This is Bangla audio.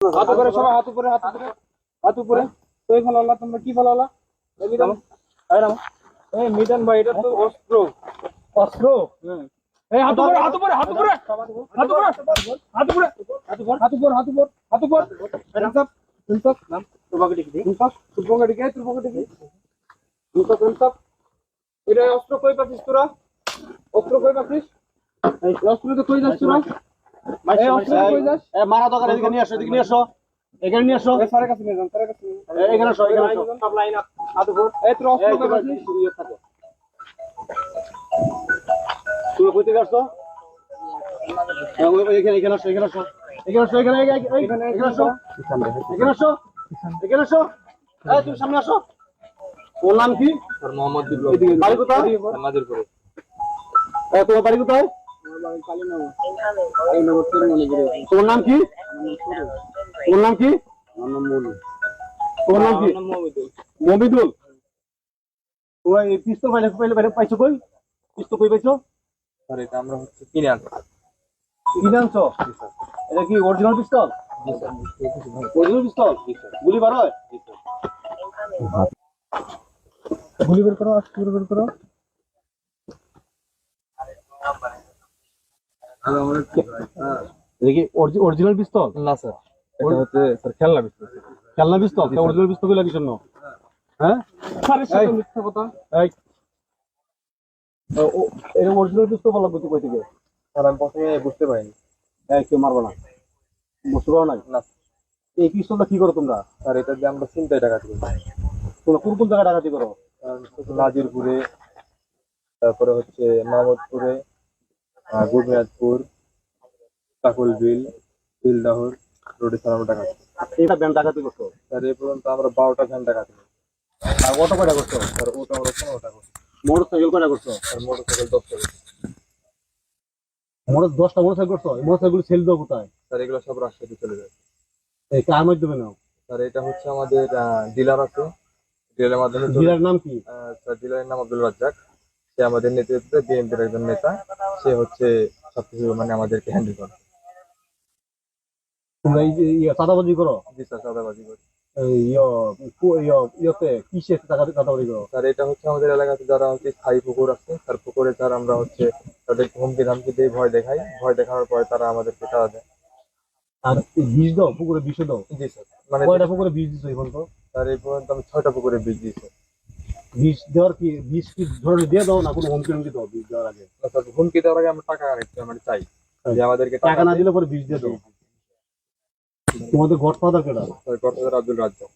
হাত উপরে সবাই হাত উপরে হাত উপরে হাত উপরে। তুই ফেলালা তোমরা কি ফেলালা মিজান এই রাম এই মিজান ভাই এটা তো অস্ত্র। অস্ত্র? এই হাত উপরে হাত উপরে হাত উপরে। হাত উপরে হাত উপরে। হাত উপরে। হাত উপরে হাত উপরে ইনসাফ ইনসাফ। নাম তোমাকে ডেকে দিই ইনসাফ তোমাকে ডেকে তোমাকে ডেকে ইনসাফ ইনসাফ। এটা অস্ত্র কই পাচ্ছিস তোরা? অস্ত্র কই পাচ্ছিস? এই অস্ত্র তো কই যাচ্ছ তোরা? এই অস্ত্র এ মারা দোকান এদিকে নিয়ে আসো এদিকে নিয়ে আসো। এখানে নিয়ে আসো। স্যারের কাছে নিয়ে যান স্যারের কাছে নিয়ে যান। এ, এখানে আসো এখানে আসো। সব লাইন আপ হাত উপর এই তোর অস্ত্র কই পাচ্ছিস তুমি কই থেকে আসছো? এ, ওই, ওই, এখানে এখানে আসো এখানে আসো। এখানে আসো এখানে এখানে এখানে এখানে আসো। এখানে আসো। এখানে আসো। এই তুমি সামনে আসো। ওর নাম কি? স্যার মোহাম্মদ বাড়ি কোথায়? নাজিরপুরে তোমার বাড়ি কোথায়? তোমার নাম কি? তোমার নাম কি? তোমার নাম কি? তোমার এই পিস্তল পাইলে পাইলে পাইলে পাইছো কই? পিস্তল কই পাইছো? স্যার এটা আমরা হচ্ছে কিনে আনছি। কিনে আনছো? এটা কি অরিজিনাল পিস্তল? অরিজিনাল পিস্তল? গুলি বার হয়? গুলি বের করো বের করো। দেখি অরিজিনাল পিস্তল? না স্যার। এটা হচ্ছে স্যার খেলনা খেলনা পিস্তল? অরিজিনাল পিস্তলগুলো কিসের জন্য? হ্যাঁ? স্যারের মিথ্যা কথা। এই। ও- ও- এটা অরিজিনাল পিস্তল বলা বুঝতে কই থেকে? স্যার আমি প্রথমে বুঝতে পারিনি। এই কেউ মারবো না। বুঝতে পারো নাই? না এই পিস্তলটা কি করো তোমরা? স্যার এটা দিয়ে আমরা চিন্তায় টাকা দিই তোমরা কোন কোন জায়গায় ডাকাতি করো? নাজিরপুরে তারপরে হচ্ছে মাহমুদপুরে কাকুলবিল বিলদাহর রোডে স্যার আমরা এটা ডাকাতি করছ? স্যার পর্যন্ত আমরা বারোটা ভ্যান দিই আর অটো কয়টা করছ? স্যার ওটা আমরা পনেরো টাকা মোটর সাইকেল কয়টা করছ? স্যার মোটর সাইকেল দশ টাকা মোটর দশটা মোটর সাইকেল করছ? মোটর সাইকেল সেল দেবো কোথায়? স্যার এগুলো সব রাজশাহী চলে যায়। এই কার মাধ্যমে নাও? স্যার এটা হচ্ছে আমাদের ডিলার আছে। ডিলারের মাধ্যমে ডিলার নাম কি? স্যার ডিলারের নাম আব্দুল রাজ্জাক। সে আমাদের নেতৃত্বে বিএনপির একজন নেতা সে হচ্ছে সবকিছু মানে আমাদেরকে হ্যান্ডেল করে। তোমরা এই যে চাঁদাবাজি করো? জি স্যার চাঁদাবাজি করে। এটা হচ্ছে আমাদের এলাকাতে যারা হচ্ছে স্থায়ী পুকুর আছে তার পুকুরে স্যার আমরা হচ্ছে তাদের হুমকি ধামকি দিয়ে ভয় দেখাই। ভয় দেখানোর পরে তারা আমাদেরকে টাকা দেয়। আর বীজ দাও পুকুরে বিষ দাও? জি স্যার। মানে কয়টা পুকুরে বীজ দিছো এখন তো স্যার এই পর্যন্ত আমি ছয়টা পুকুরে বীজ দিয়েছি। বীজ দেওয়ার কি বীজ কি ধরনের দিয়ে দাও না কোনো হুমকি হুমকি দাও বীজ দেওয়ার আগে? হুমকি দেওয়ার আগে আমরা টাকা মানে চাই। যে আমাদেরকে টাকা না দিলে পরে বীজ দিয়ে দাও। তোমাদের গডফাদার কেটা গডফাদার আব্দুল রাজ্জাক।